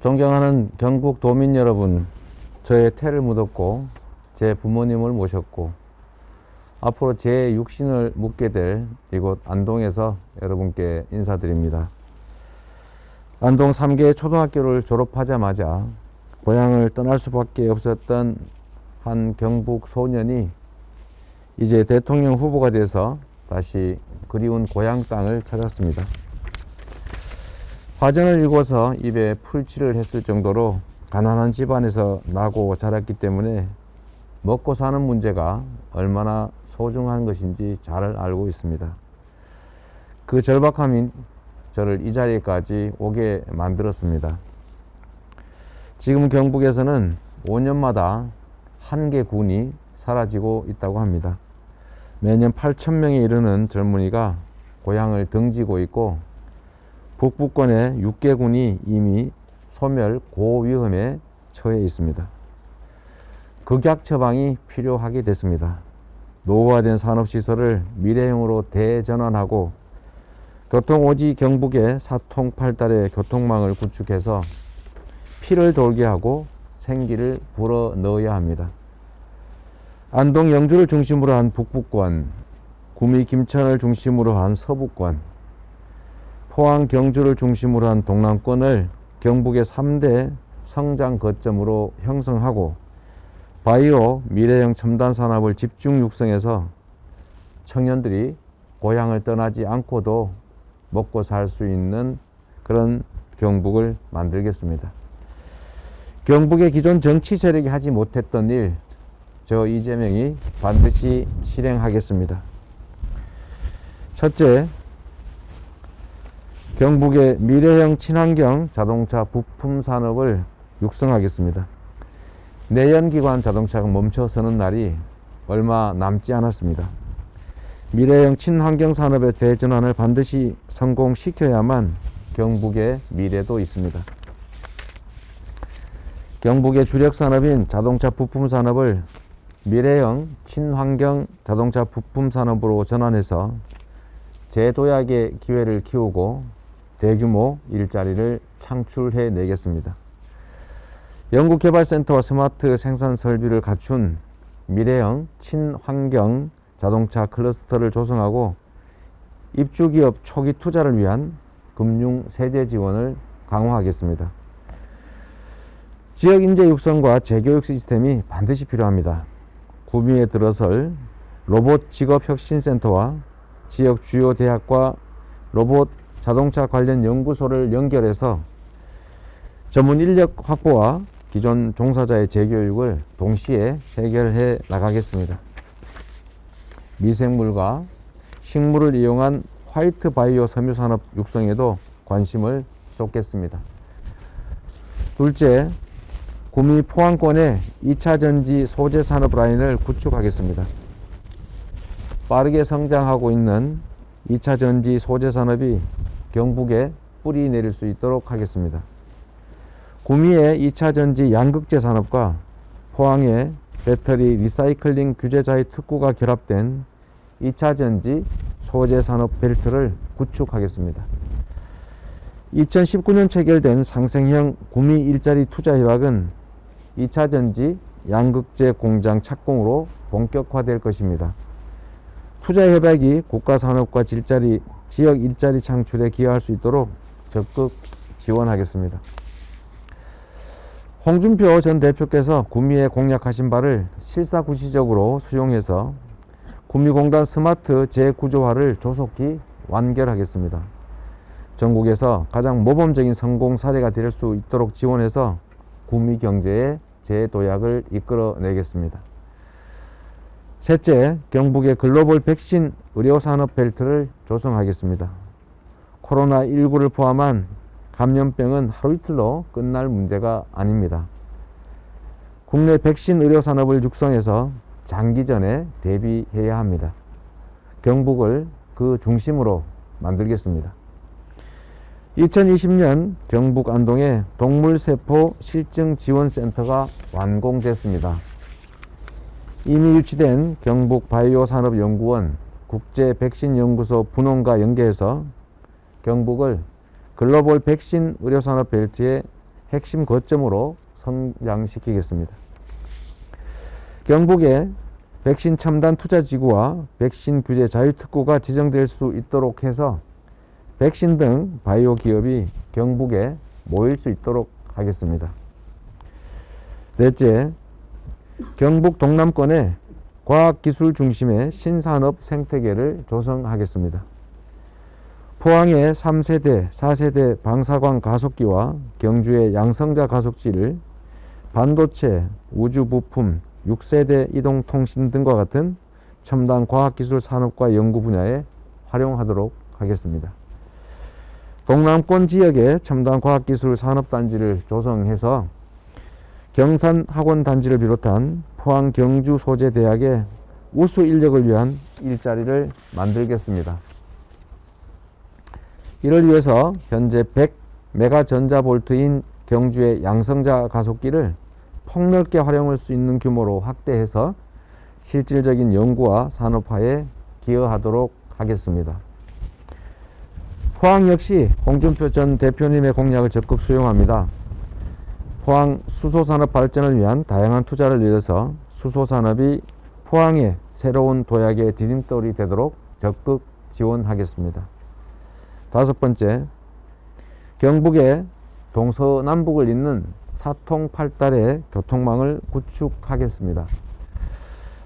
존경하는 경북 도민 여러분, 저의 태를 묻었고 제 부모님을 모셨고 앞으로 제 육신을 묻게 될 이곳 안동에서 여러분께 인사드립니다. 안동 3개 초등학교를 졸업하자마자 고향을 떠날 수밖에 없었던 한 경북 소년이 이제 대통령 후보가 돼서 다시 그리운 고향 땅을 찾았습니다. 화전을 읽어서 입에 풀칠을 했을 정도로 가난한 집안에서 나고 자랐기 때문에 먹고 사는 문제가 얼마나 소중한 것인지 잘 알고 있습니다. 그 절박함이 저를 이 자리까지 오게 만들었습니다. 지금 경북에서는 5년마다 한 개 군이 사라지고 있다고 합니다. 매년 8천 명에 이르는 젊은이가 고향을 등지고 있고 북부권의 6개 군이 이미 소멸 고위험에 처해 있습니다. 극약 처방이 필요하게 됐습니다. 노후화된 산업시설을 미래형으로 대전환하고 교통오지 경북의 사통팔달의 교통망을 구축해서 피를 돌게 하고 생기를 불어 넣어야 합니다. 안동 영주를 중심으로 한 북부권, 구미 김천을 중심으로 한 서부권, 포항 경주를 중심으로 한 동남권을 경북의 3대 성장 거점으로 형성하고 바이오 미래형 첨단 산업을 집중 육성해서 청년들이 고향을 떠나지 않고도 먹고 살 수 있는 그런 경북을 만들겠습니다. 경북의 기존 정치 세력이 하지 못했던 일, 저 이재명이 반드시 실행하겠습니다. 첫째, 경북의 미래형 친환경 자동차 부품 산업을 육성하겠습니다. 내연기관 자동차가 멈춰서는 날이 얼마 남지 않았습니다. 미래형 친환경 산업의 대전환을 반드시 성공시켜야만 경북의 미래도 있습니다. 경북의 주력 산업인 자동차 부품 산업을 미래형 친환경 자동차 부품 산업으로 전환해서 재도약의 기회를 키우고 대규모 일자리를 창출해 내겠습니다. 연구개발센터와 스마트 생산 설비를 갖춘 미래형 친환경 자동차 클러스터를 조성하고 입주기업 초기 투자를 위한 금융 세제 지원을 강화하겠습니다. 지역 인재 육성과 재교육 시스템이 반드시 필요합니다. 구미에 들어설 로봇 직업 혁신 센터와 지역 주요 대학과 로봇 자동차 관련 연구소를 연결해서 전문 인력 확보와 기존 종사자의 재교육을 동시에 해결해 나가겠습니다. 미생물과 식물을 이용한 화이트 바이오 섬유 산업 육성에도 관심을 쏟겠습니다. 둘째, 구미 포항권에 2차 전지 소재 산업 라인을 구축하겠습니다. 빠르게 성장하고 있는 2차 전지 소재 산업이 경북에 뿌리 내릴 수 있도록 하겠습니다. 구미의 2차 전지 양극재 산업과 포항의 배터리 리사이클링 규제자의 특구가 결합된 2차 전지 소재 산업 벨트를 구축하겠습니다. 2019년 체결된 상생형 구미 일자리 투자 협약은 2차 전지 양극재 공장 착공으로 본격화될 것입니다. 투자 협약이 국가 산업과 질자리, 지역 일자리 창출에 기여할 수 있도록 적극 지원하겠습니다. 홍준표 전 대표께서 구미에 공약하신 바를 실사구시적으로 수용해서 구미공단 스마트 재구조화를 조속히 완결하겠습니다. 전국에서 가장 모범적인 성공 사례가 될 수 있도록 지원해서 구미 경제의 재도약을 이끌어내겠습니다. 셋째, 경북의 글로벌 백신 의료산업 벨트를 조성하겠습니다. 코로나19를 포함한 감염병은 하루 이틀로 끝날 문제가 아닙니다. 국내 백신 의료 산업을 육성해서 장기전에 대비해야 합니다. 경북을 그 중심으로 만들겠습니다. 2020년 경북 안동에 동물세포 실증 지원센터가 완공됐습니다. 이미 유치된 경북 바이오산업연구원 국제백신연구소 분원과 연계해서 경북을 글로벌 백신 의료산업 벨트의 핵심 거점으로 성장시키겠습니다. 경북에 백신 첨단 투자 지구와 백신 규제 자유 특구가 지정될 수 있도록 해서 백신 등 바이오 기업이 경북에 모일 수 있도록 하겠습니다. 넷째, 경북 동남권에 과학기술 중심의 신산업 생태계를 조성하겠습니다. 포항의 3세대, 4세대 방사광 가속기와 경주의 양성자 가속지를 반도체, 우주 부품, 6세대 이동통신 등과 같은 첨단 과학기술 산업과 연구 분야에 활용하도록 하겠습니다. 동남권 지역에 첨단 과학기술 산업단지를 조성해서 경산 학원 단지를 비롯한 포항 경주 소재 대학의 우수 인력을 위한 일자리를 만들겠습니다. 이를 위해서 현재 100 메가 전자볼트인 경주의 양성자 가속기를 폭넓게 활용할 수 있는 규모로 확대해서 실질적인 연구와 산업화에 기여하도록 하겠습니다. 포항 역시 홍준표 전 대표님의 공약을 적극 수용합니다. 포항 수소산업 발전을 위한 다양한 투자를 이뤄서 수소산업이 포항의 새로운 도약의 디딤돌이 되도록 적극 지원하겠습니다. 다섯 번째, 경북의 동서남북을 잇는 사통팔달의 교통망을 구축하겠습니다.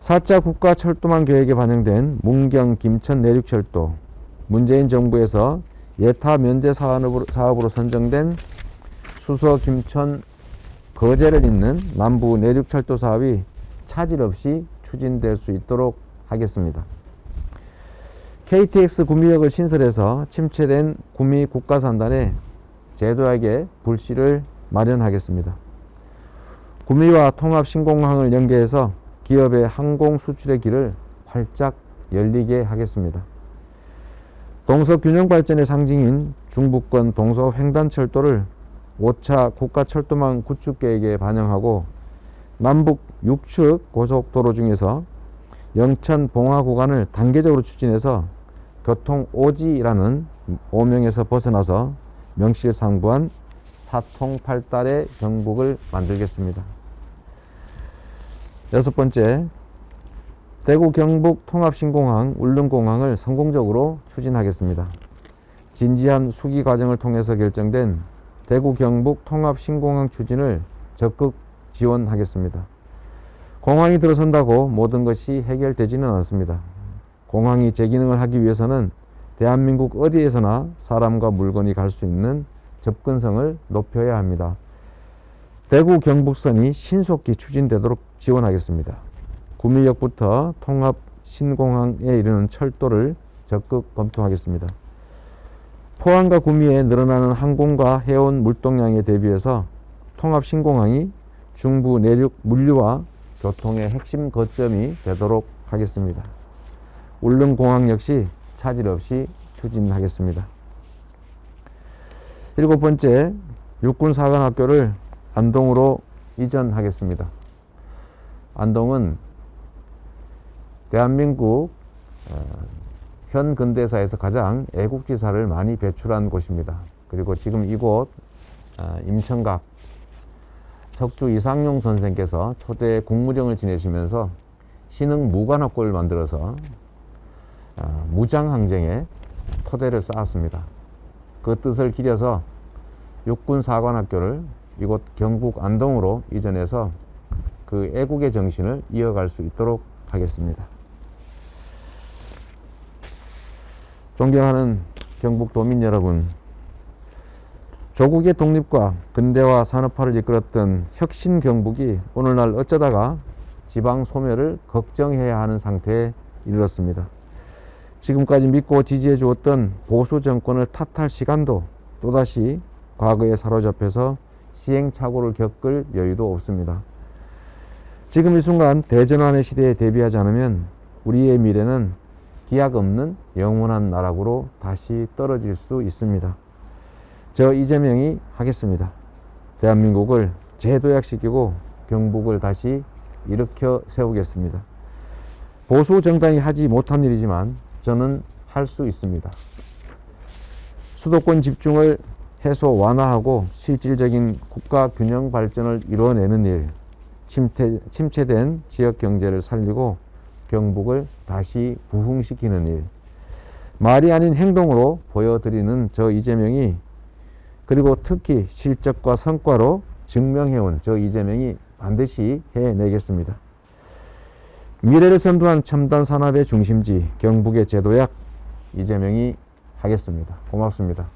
4차 국가 철도망 계획에 반영된 문경 김천 내륙철도, 문재인 정부에서 예타 면제 사업으로, 사업으로 선정된 수서 김천 거제를 잇는 남부 내륙철도 사업이 차질 없이 추진될 수 있도록 하겠습니다. KTX 구미역을 신설해서 침체된 구미 국가산단에 제도약의 불씨를 마련하겠습니다. 구미와 통합 신공항을 연계해서 기업의 항공 수출의 길을 활짝 열리게 하겠습니다. 동서 균형 발전의 상징인 중부권 동서 횡단철도를 5차 국가철도망 구축 계획에 반영하고 남북 6축 고속도로 중에서 영천 봉화 구간을 단계적으로 추진해서 교통 오지라는 오명에서 벗어나서 명실상부한 사통팔달의 경북을 만들겠습니다. 여섯 번째, 대구 경북 통합신공항 울릉공항을 성공적으로 추진하겠습니다. 진지한 수기 과정을 통해서 결정된 대구 경북 통합 신공항 추진을 적극 지원하겠습니다. 공항이 들어선다고 모든 것이 해결되지는 않습니다. 공항이 제 기능을 하기 위해서는 대한민국 어디에서나 사람과 물건이 갈 수 있는 접근성을 높여야 합니다. 대구 경북선이 신속히 추진되도록 지원하겠습니다. 구미역부터 통합 신공항에 이르는 철도를 적극 검토하겠습니다. 포항과 구미에 늘어나는 항공과 해운 물동량에 대비해서 통합 신공항이 중부 내륙 물류와 교통의 핵심 거점이 되도록 하겠습니다. 울릉공항 역시 차질 없이 추진하겠습니다. 일곱 번째, 육군사관학교를 안동으로 이전하겠습니다. 안동은 대한민국 어, 현 근대사에서 가장 애국지사를 많이 배출한 곳입니다. 그리고 지금 이곳 어, 임천각 석주 이상용 선생께서 초대 국무령을 지내시면서 신흥 무관학교를 만들어서 어, 무장항쟁에 토대를 쌓았습니다. 그 뜻을 기려서 육군사관학교를 이곳 경북 안동으로 이전해서 그 애국의 정신을 이어갈 수 있도록 하겠습니다. 존경하는 경북 도민 여러분, 조국의 독립과 근대화 산업화를 이끌었던 혁신 경북이 오늘날 어쩌다가 지방 소멸을 걱정해야 하는 상태에 이르렀습니다. 지금까지 믿고 지지해 주었던 보수 정권을 탓할 시간도 또다시 과거에 사로잡혀서 시행착오를 겪을 여유도 없습니다. 지금 이 순간 대전환의 시대에 대비하지 않으면 우리의 미래는 기약 없는 영원한 나락으로 다시 떨어질 수 있습니다. 저 이재명이 하겠습니다. 대한민국을 재도약시키고 경북을 다시 일으켜 세우겠습니다. 보수 정당이 하지 못한 일이지만 저는 할 수 있습니다. 수도권 집중을 해소 완화하고 실질적인 국가 균형 발전을 이뤄내는 일, 침체, 침체된 지역 경제를 살리고 경북을 다시 부흥시키는 일, 말이 아닌 행동으로 보여드리는 저 이재명이 그리고 특히 실적과 성과로 증명해온 저 이재명이 반드시 해내겠습니다. 미래를 선도한 첨단 산업의 중심지 경북의 제도약 이재명이 하겠습니다. 고맙습니다.